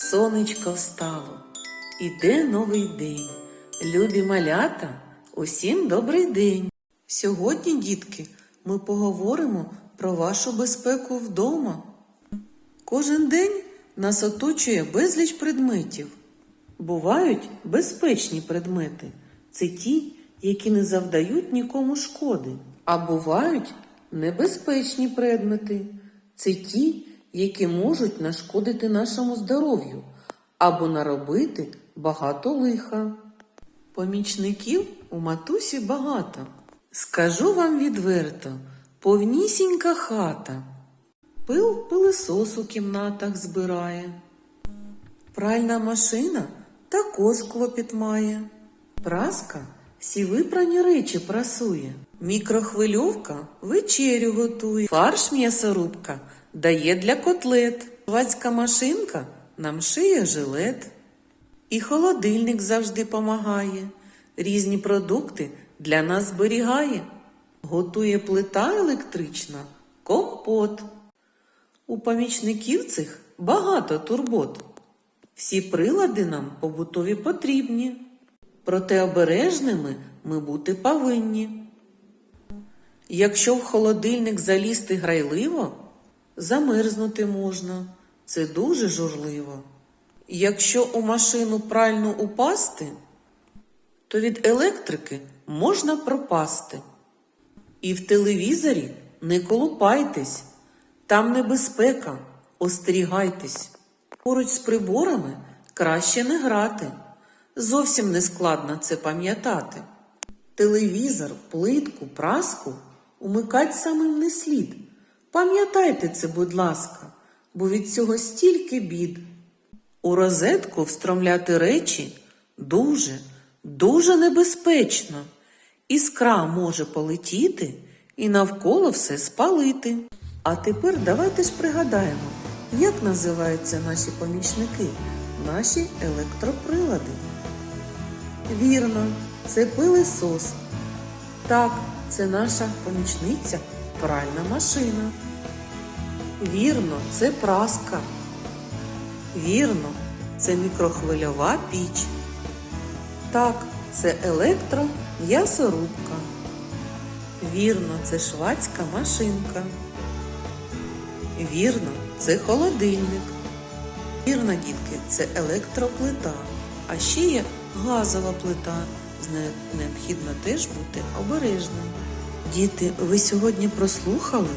Сонечко встало, іде новий день. Любі малята, усім добрий день. Сьогодні, дітки, ми поговоримо про вашу безпеку вдома. Кожен день нас оточує безліч предметів. Бувають безпечні предмети. Це ті, які не завдають нікому шкоди. А бувають небезпечні предмети. Це ті, які можуть нашкодити нашому здоров'ю або наробити багато лиха. Помічників у матусі багато. Скажу вам відверто, повнісінька хата. Пил пилисос у кімнатах збирає. Пральна машина також клопіт має. Праска всі випрані речі прасує. Мікрохвильовка вечерю готує. Фарш м'ясорубка дає для котлет. Швацька машинка нам шиє жилет. І холодильник завжди помагає. Різні продукти для нас зберігає. Готує плита електрична, компот. У помічників цих багато турбот. Всі прилади нам побутові потрібні, проте обережними ми бути повинні. Якщо в холодильник залізти грайливо, замерзнути можна. Це дуже журливо. Якщо у машину пральну упасти, то від електрики можна пропасти. І в телевізорі не колупайтесь, там небезпека, остерігайтесь. Поруч з приборами краще не грати. Зовсім не складно це пам'ятати. Телевізор, плитку, праску умикать самим не слід. Пам'ятайте це, будь ласка, бо від цього стільки бід. У розетку встромляти речі дуже, дуже небезпечно. Іскра може полетіти і навколо все спалити. А тепер давайте ж пригадаємо, як називаються наші помічники, наші електроприлади. Вірно, це пилисос. Так, це наша помічниця пральна машина. Вірно, це праска. Вірно, це мікрохвильова піч. Так, це електром'ясорубка. Вірно, це швацька машинка. Вірно, це холодильник. Вірно, дітки, це електроплита. А ще є газова плита. З нею необхідно теж бути обережним. Діти, ви сьогодні прослухали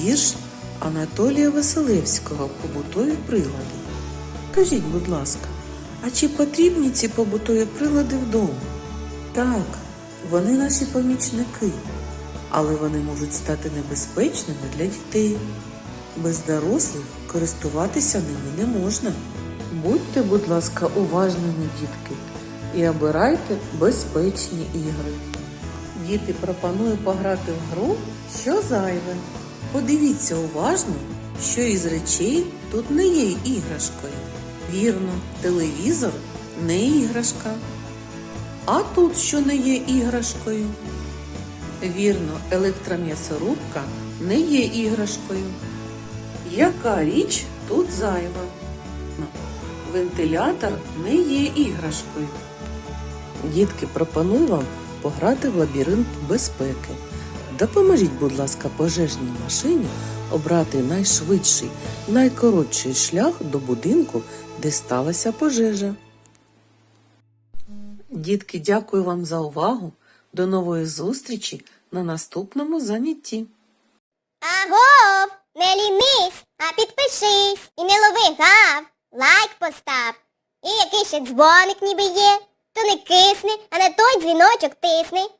вірш Анатолія Василевського Побутові прилади. Скажіть, будь ласка, а чи потрібні ці побутові прилади вдома? Так, вони наші помічники, але вони можуть стати небезпечними для дітей. Без дорослих користуватися ними не можна. Будьте, будь ласка, уважними, дітки, і обирайте безпечні ігри. Діти пропоную пограти в гру Що зайве. Подивіться уважно, що із речей тут не є іграшкою. Вірно, телевізор не іграшка. А тут що не є іграшкою? Вірно, електром'ясорубка не є іграшкою. Яка річ тут зайва? Вентилятор не є іграшкою. Дітки, пропоную вам пограти в лабіринт безпеки. Допоможіть, будь ласка, пожежній машині обрати найшвидший, найкоротший шлях до будинку, де сталася пожежа. Дітки, дякую вам за увагу. До нової зустрічі на наступному занятті. Агов, не лінись, а підпишись і не лови гав, лайк постав. І який ще дзвоник ніби є, то не кисни, а на той дзвіночок тисни.